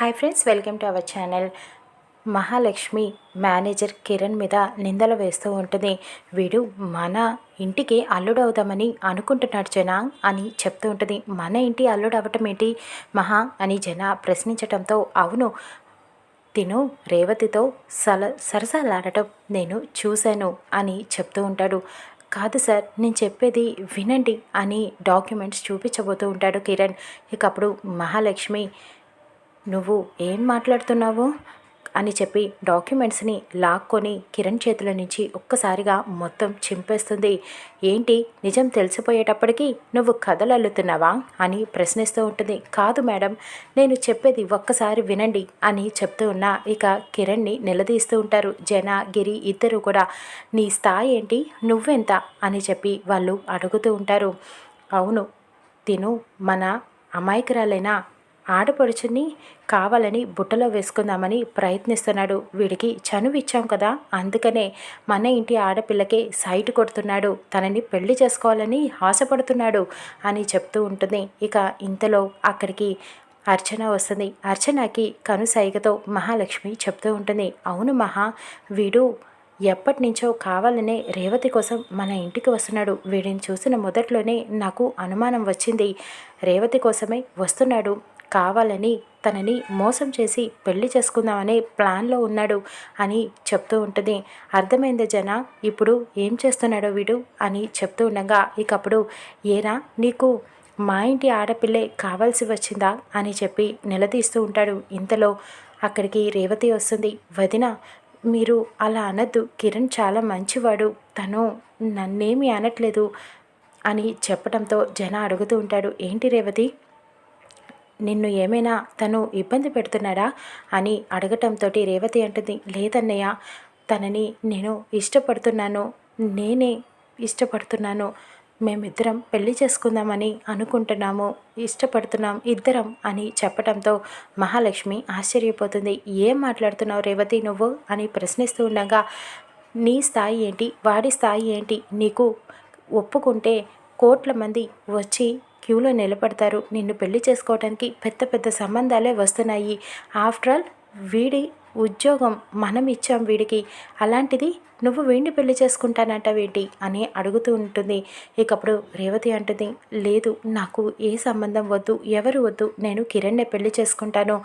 Hi friends welcome to our channel Mahalakshmi manager Kiran మీద నిందలు వేస్తూ ఉంటుంది. వీడు మన ఇంటికి అల్లుడు అవుదామని అనుకుంటున్నాడు జనా అని చెప్తూ ఉంటుంది. మన ఇంటి అల్లుడు అవ్వటం ఏంటి? మహా అని జన ప్రశ్నించడంతో అవును తిను రేవతితో సల సరసాలాడటం నేను చూశాను అని చెప్తూ ఉంటాడు. కాదు సార్ నేను చెప్పేది వినండి అని డాక్యుమెంట్స్ చూపించబోతూ ఉంటాడు కిరణ్. ఇకప్పుడు మహాలక్ష్మి నువ్వు ఏం మాట్లాడుతున్నావు? అని చెప్పి డాక్యుమెంట్స్ని లాక్కొని కిరణ్ చేతుల నుంచి ఒక్కసారిగా మొత్తం చింపేస్తుంది. ఏంటి? నిజం తెలిసిపోయేటప్పటికీ నువ్వు కథలు అల్లుతున్నావా అని ప్రశ్నిస్తూ ఉంటుంది. కాదు మేడం నేను చెప్పేది ఒక్కసారి వినండి అని చెప్తూ ఉన్నా ఇక కిరణ్ని నిలదీస్తూ ఉంటారు జన గిరి ఇద్దరు కూడా. నీ స్థాయి ఏంటి? నువ్వెంత? అని చెప్పి వాళ్ళు అడుగుతూ ఉంటారు. అవును తిను మన అమాయకురాలైన? ఆడపడుచుని కావాలని బుట్టలో వేసుకుందామని ప్రయత్నిస్తున్నాడు. వీడికి చనువు ఇచ్చాం కదా అందుకనే మన ఇంటి ఆడపిల్లకే సైట్ కొడుతున్నాడు. తనని పెళ్ళి చేసుకోవాలని ఆశపడుతున్నాడు అని చెప్తూ ఉంటుంది. ఇక ఇంతలో అక్కడికి అర్చన వస్తుంది. అర్చనకి కనుసైగతో మహాలక్ష్మి చెప్తూ ఉంటుంది. అవును మహా వీడు ఎప్పటి నుంచో కావాలనే రేవతి కోసం మన ఇంటికి వస్తున్నాడు. వీడిని చూసిన మొదట్లోనే నాకు అనుమానం వచ్చింది. రేవతి కోసమే వస్తున్నాడు. కావాలని తనని మోసం చేసి పెళ్ళి చేసుకుందామనే ప్లాన్లో ఉన్నాడు అని చెప్తూ ఉంటుంది. అర్థమైంది జన? ఇప్పుడు ఏం చేస్తున్నాడో వీడు అని చెప్తూ ఉండగా ఇకప్పుడు ఏరా నీకు మా ఇంటి ఆడపిల్లే కావాల్సి వచ్చిందా అని చెప్పి నిలదీస్తూ ఉంటాడు. ఇంతలో అక్కడికి రేవతి వస్తుంది. వదిన మీరు అలా అనద్దు. కిరణ్ చాలా మంచివాడు. తను నన్నేమి అనట్లేదు అని చెప్పడంతో జన అడుగుతూ ఉంటాడు. ఏంటి రేవతి? నిన్ను ఏమైనా తను ఇబ్బంది పెడుతున్నాడా అని అడగటంతో రేవతి అంటుంది లేదన్నయ్య తనని నేను ఇష్టపడుతున్నాను నేనే ఇష్టపడుతున్నాను. మేమిద్దరం పెళ్ళి చేసుకుందామని అనుకుంటున్నాము ఇష్టపడుతున్నాం ఇద్దరం అని చెప్పడంతో మహాలక్ష్మి ఆశ్చర్యపోతుంది. ఏం మాట్లాడుతున్నావు రేవతి నువ్వు? అని ప్రశ్నిస్తూ ఉండగా నీ స్థాయి ఏంటి? వాడి స్థాయి ఏంటి? నీకు ఒప్పుకుంటే కోట్ల మంది వచ్చి క్యూలో నిలబడతారు. నిన్ను పెళ్ళి చేసుకోవడానికి పెద్ద పెద్ద సంబంధాలే వస్తున్నాయి. ఆఫ్టర్ ఆల్ వీడి ఉద్యోగం మనం ఇచ్చాం వీడికి. అలాంటిది నువ్వు వీడిని పెళ్ళి చేసుకుంటానంటావేంటి? అని అడుగుతూ ఉంటుంది. ఇకప్పుడు రేవతి అంటుంది లేదు నాకు ఏ సంబంధం వద్దు ఎవరు వద్దు నేను కిరణ్నే పెళ్ళి చేసుకుంటాను.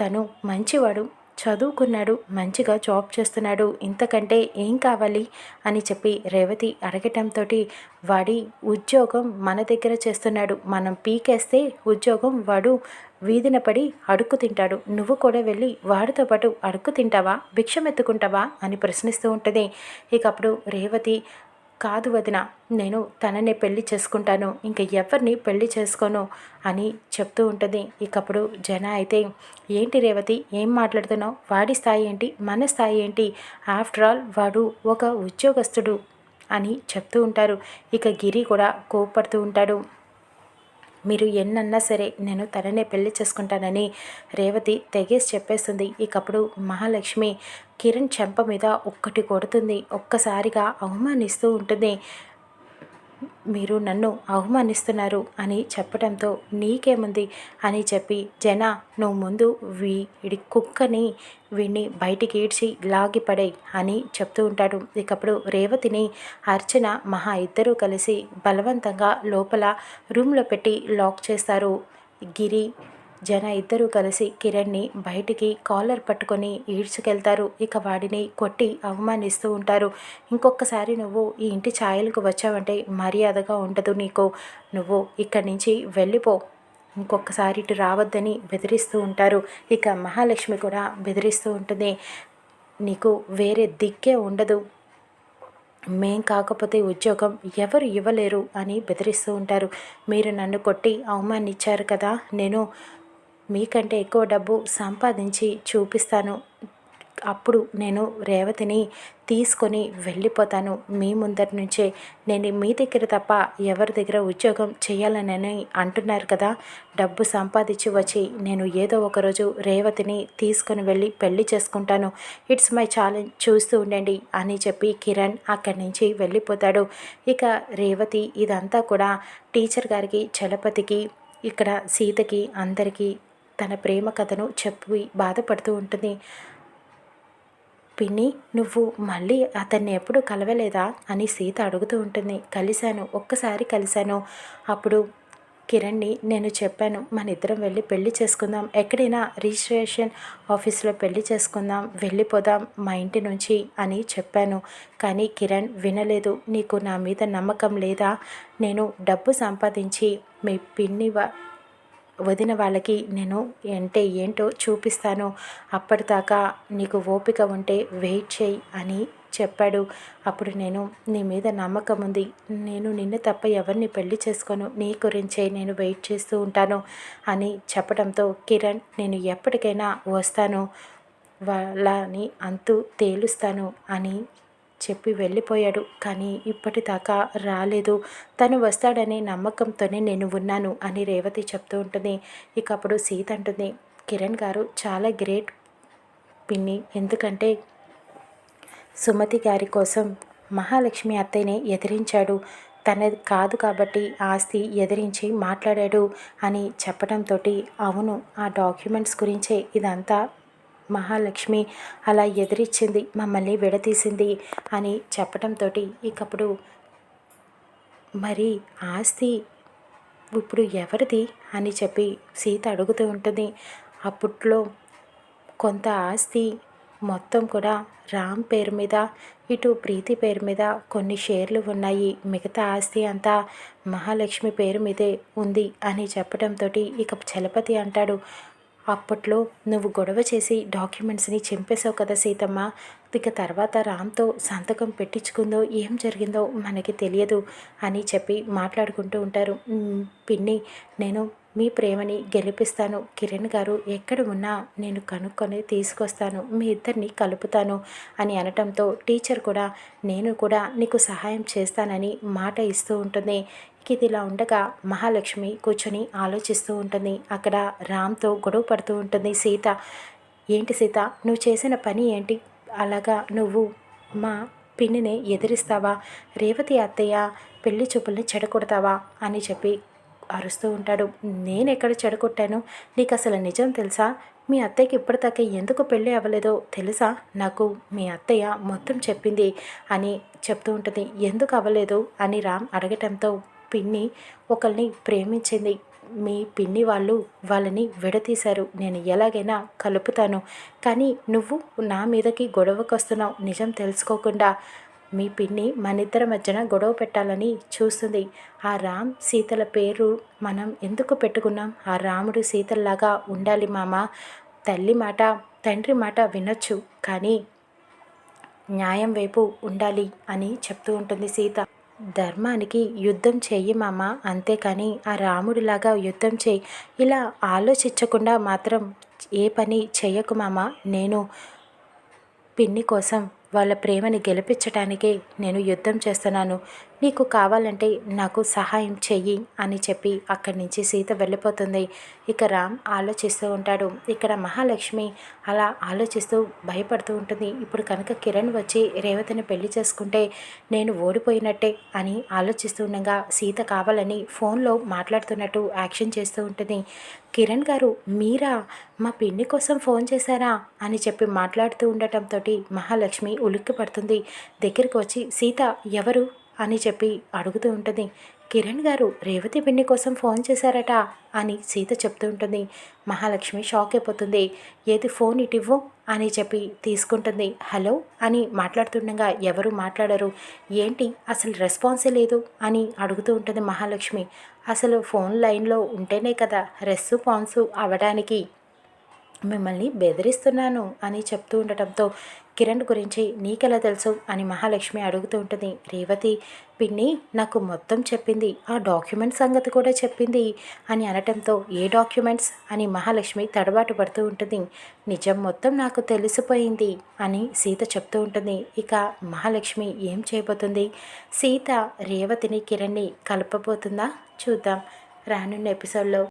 తను మంచివాడు చదువుకున్నాడు మంచిగా జాబ్ చేస్తున్నాడు ఇంతకంటే ఏం కావాలి? అని చెప్పి రేవతి అడగటంతో వాడి ఉద్యోగం మన దగ్గర చేస్తున్నాడు. మనం పీకేస్తే ఉద్యోగం వాడు వీధిన పడి అడుక్కు తింటాడు. నువ్వు కూడా వెళ్ళి వాడితో పాటు అడుక్కు తింటావా? భిక్షం ఎత్తుకుంటావా అని ప్రశ్నిస్తూ ఉంటుంది. ఇక అప్పుడు రేవతి కాదు వదిన నేను తననే పెళ్ళి చేసుకుంటాను ఇంక ఎవరిని పెళ్ళి చేసుకోను అని చెప్తూ ఉంటుంది. ఇకప్పుడు జన అయితే ఏంటి రేవతి ఏం మాట్లాడుతున్నావు? వాడి స్థాయి ఏంటి? మన స్థాయి ఏంటి? ఆఫ్టర్ ఆల్ వాడు ఒక ఉద్యోగస్తుడు అని చెప్తూ ఉంటారు. ఇక గిరి కూడా కోపడుతూ ఉంటాడు. మీరు ఎన్నన్నా సరే నేను తననే పెళ్ళి చేసుకుంటానని రేవతి తెగేసి చెప్పేస్తుంది. ఇకప్పుడు మహాలక్ష్మి కిరణ్ చెంప మీద ఒక్కటి కొడుతుంది. ఒక్కసారిగా అవమానిస్తూ ఉంటుంది. మీరు నన్ను అవమానిస్తున్నారు అని చెప్పడంతో నీకేముంది అని చెప్పి జన నువ్వు ముందు వీడి కుక్కని వీడిని బయటికి ఈడ్చి లాగిపడే అని చెప్తూ ఉంటాడు. ఇకప్పుడు రేవతిని అర్చన మహా ఇద్దరూ కలిసి బలవంతంగా లోపల రూమ్లో పెట్టి లాక్ చేస్తారు. గిరి జన ఇద్దరూ కలిసి కిరణ్ని బయటికి కాలర్ పట్టుకొని ఈడ్చుకెళ్తారు. ఇక వాడిని కొట్టి అవమానిస్తూ ఉంటారు. ఇంకొకసారి నువ్వు ఈ ఇంటి ఛాయలకు వచ్చావంటే మర్యాదగా ఉండదు నీకు. నువ్వు ఇక్కడి నుంచి వెళ్ళిపో. ఇంకొకసారి ఇటు రావద్దని బెదిరిస్తూ ఉంటారు. ఇక మహాలక్ష్మి కూడా బెదిరిస్తూ ఉంటుంది. నీకు వేరే దిక్కే ఉండదు. మేం కాకపోతే ఉద్యోగం ఎవరు ఇవ్వలేరు అని బెదిరిస్తూ ఉంటారు. మీరు నన్ను కొట్టి అవమానించారు కదా. నేను మీకంటే ఎక్కువ డబ్బు సంపాదించి చూపిస్తాను. అప్పుడు నేను రేవతిని తీసుకొని వెళ్ళిపోతాను. మీ ముందరి నుంచే నేను మీ దగ్గర తప్ప ఎవరి దగ్గర ఉద్యోగం చేయాలని అంటున్నారు కదా. డబ్బు సంపాదించి వచ్చి నేను ఏదో ఒకరోజు రేవతిని తీసుకొని వెళ్ళి పెళ్ళి చేసుకుంటాను. ఇట్స్ మై ఛాలెంజ్ చూస్తూ ఉండండి అని చెప్పి కిరణ్ అక్కడి నుంచి వెళ్ళిపోతాడు. ఇక రేవతి ఇదంతా కూడా టీచర్ గారికి చలపతికి ఇక్కడ సీతకి అందరికీ తన ప్రేమ కథను చెప్పి బాధపడుతూ ఉంటుంది. పిన్ని నువ్వు మళ్ళీ అతన్ని ఎప్పుడు కలవలేదా? అని సీత అడుగుతూ ఉంటుంది. కలిశాను ఒక్కసారి కలిశాను. అప్పుడు కిరణ్ని నేను చెప్పాను మన ఇద్దరం వెళ్ళి పెళ్ళి చేసుకుందాం. ఎక్కడైనా రిజిస్ట్రేషన్ ఆఫీస్లో పెళ్ళి చేసుకుందాం వెళ్ళిపోదాం మా ఇంటి నుంచి అని చెప్పాను. కానీ కిరణ్ వినలేదు. నీకు నా మీద నమ్మకం లేదా? నేను డబ్బు సంపాదించి మీ పిన్ని వదిన వాళ్ళకి నేను అంటే ఏంటో చూపిస్తాను. అప్పటిదాకా నీకు ఓపిక ఉంటే వెయిట్ చేయి అని చెప్పాడు. అప్పుడు నేను నీ మీద నమ్మకం ఉంది. నేను నిన్ను తప్ప ఎవరిని పెళ్ళి చేసుకోను. నీ గురించే నేను వెయిట్ చేస్తూ ఉంటాను అని చెప్పడంతో కిరణ్ నేను ఎప్పటికైనా వస్తాను వాళ్ళని అంతు తేలుస్తాను అని చెప్పి వెళ్ళిపోయాడు. కానీ ఇప్పటిదాకా రాలేదు. తను వస్తాడనే నమ్మకంతోనే నేను ఉన్నాను అని రేవతి చెప్తూ ఉంటుంది. ఇక అప్పుడు సీత అంటుంది కిరణ్ గారు చాలా గ్రేట్ పిన్ని. ఎందుకంటే సుమతి గారి కోసం మహాలక్ష్మి అత్తయ్యని ఎదిరించాడు. తనది కాదు కాబట్టి ఆస్తి ఎదిరించి మాట్లాడాడు అని చెప్పడంతో అవును ఆ డాక్యుమెంట్స్ గురించే ఇదంతా మహాలక్ష్మి అలా ఎదిరిచ్చింది మమ్మల్ని విడతీసింది అని చెప్పడంతో ఇకప్పుడు మరి ఆస్తి ఇప్పుడు ఎవరిది అని చెప్పి సీత అడుగుతూ ఉంటుంది. అప్పట్లో కొంత ఆస్తి మొత్తం కూడా రామ్ పేరు మీద ఇటు ప్రీతి పేరు మీద కొన్ని షేర్లు ఉన్నాయి. మిగతా ఆస్తి అంతా మహాలక్ష్మి పేరు మీదే ఉంది అని చెప్పడంతో ఇక చలపతి అంటాడు అప్పట్లో నువ్వు గొడవ చేసి డాక్యుమెంట్స్ని చింపేశావు కదా సీతమ్మ. ఇక తర్వాత రామ్తో సంతకం పెట్టించుకుందో ఏం జరిగిందో మనకి తెలియదు అని చెప్పి మాట్లాడుకుంటూ ఉంటారు. పిన్ని నేను మీ ప్రేమని గెలిపిస్తాను. కిరణ్ గారు ఎక్కడ ఉన్నా నేను కనుక్కొని తీసుకొస్తాను. మీ ఇద్దరిని కలుపుతాను అని అనటంతో టీచర్ కూడా నేను కూడా నీకు సహాయం చేస్తానని మాట ఇస్తూ ఉంటుంది. ఇది ఇలా ఉండగా మహాలక్ష్మి కూర్చొని ఆలోచిస్తూ ఉంటుంది. అక్కడ రామ్తో గొడవ పడుతూ ఉంటుంది. సీత ఏంటి సీత నువ్వు చేసిన పని ఏంటి? అలాగా నువ్వు మా పిన్నిని ఎదిరిస్తావా? రేవతి అత్తయ్య పెళ్ళి చూపుల్ని చెడగొడతావా? అని చెప్పి అరుస్తూ ఉంటాడు. నేను ఎక్కడ చెడగొట్టాను? నీకు అసలు నిజం తెలుసా? మీ అత్తయ్యకి ఇప్పటిదాకా ఎందుకు పెళ్ళి అవ్వలేదో తెలుసా? నాకు మీ అత్తయ్య మొత్తం చెప్పింది అని చెప్తూ ఉంటుంది. ఎందుకు అవ్వలేదు? అని రామ్ అడగటంతో పిన్ని ఒకరిని ప్రేమించింది. మీ పిన్ని వాళ్ళు వాళ్ళని విడతీశారు నేను ఎలాగైనా కలుపుతాను. కానీ నువ్వు నా మీదకి గొడవకు వస్తున్నావు నిజం తెలుసుకోకుండా మీ పిన్ని మనిద్దరి మధ్యన గొడవ పెట్టాలని చూస్తుంది. ఆ రామ్ సీతల పేరు మనం ఎందుకు పెట్టుకున్నాం? ఆ రాముడు సీతల్లాగా ఉండాలి మామ. తల్లి మాట తండ్రి మాట వినొచ్చు. కానీ న్యాయం వైపు ఉండాలి అని చెప్తూ ఉంటుంది సీత. ధర్మానికి యుద్ధం చెయ్యి మామ అంతేకాని ఆ రాముడిలాగా యుద్ధం చేయి ఇలా ఆలోచించకుండా మాత్రం ఏ పని చెయ్యకు మామ నేను పిన్ని కోసం వాళ్ళ ప్రేమని గెలిపించటానికే నేను యుద్ధం చేస్తున్నాను. నీకు కావాలంటే నాకు సహాయం చెయ్యి అని చెప్పి అక్కడి నుంచి సీత వెళ్ళిపోతుంది. ఇక రామ్ ఆలోచిస్తూ ఉంటాడు. ఇక్కడ మహాలక్ష్మి అలా ఆలోచిస్తూ భయపడుతూ ఉంటుంది. ఇప్పుడు కనుక కిరణ్ వచ్చి రేవతిని పెళ్ళి చేసుకుంటే నేను ఓడిపోయినట్టే అని ఆలోచిస్తూ ఉండగా సీత కావాలని ఫోన్లో మాట్లాడుతున్నట్టు యాక్షన్ చేస్తూ ఉంటుంది. కిరణ్ గారు మీరా మా పిన్ని కోసం ఫోన్ చేశారా అని చెప్పి మాట్లాడుతూ ఉండటంతో మహాలక్ష్మి ఉలిక్కి పడుతుంది దగ్గరికి వచ్చి సీత ఎవరు? అని చెప్పి అడుగుతూ ఉంటుంది. కిరణ్ గారు రేవతి పిన్ని కోసం ఫోన్ చేశారట అని సీత చెప్తూ ఉంటుంది. మహాలక్ష్మి షాక్ అయిపోతుంది. ఏది ఫోన్ ఇటివ్వు అని చెప్పి తీసుకుంటుంది. హలో అని మాట్లాడుతుండగా ఎవరు మాట్లాడరు. ఏంటి? అసలు రెస్పాన్సే లేదు అని అడుగుతూ ఉంటుంది మహాలక్ష్మి. అసలు ఫోన్ లైన్లో ఉంటేనే కదా రెస్పాన్స్ అవ్వడానికి మిమ్మల్ని బెదిరిస్తున్నాను అని చెప్తూ ఉండటంతో కిరణ్ గురించి నీకెలా తెలుసు అని మహాలక్ష్మి అడుగుతూ ఉంటుంది. రేవతి పిన్ని నాకు మొత్తం చెప్పింది ఆ డాక్యుమెంట్ సంగతి కూడా చెప్పింది అని అనటంతో ఏ డాక్యుమెంట్స్ అని మహాలక్ష్మి తడబాటు పడుతూ ఉంటుంది. నిజం మొత్తం నాకు తెలిసిపోయింది అని సీత చెప్తూ ఉంటుంది. ఇక మహాలక్ష్మి ఏం చేయబోతుంది? సీత రేవతిని కిరణ్ని కలపబోతుందా? చూద్దాం. రానున్న ఎపిసోడ్లో.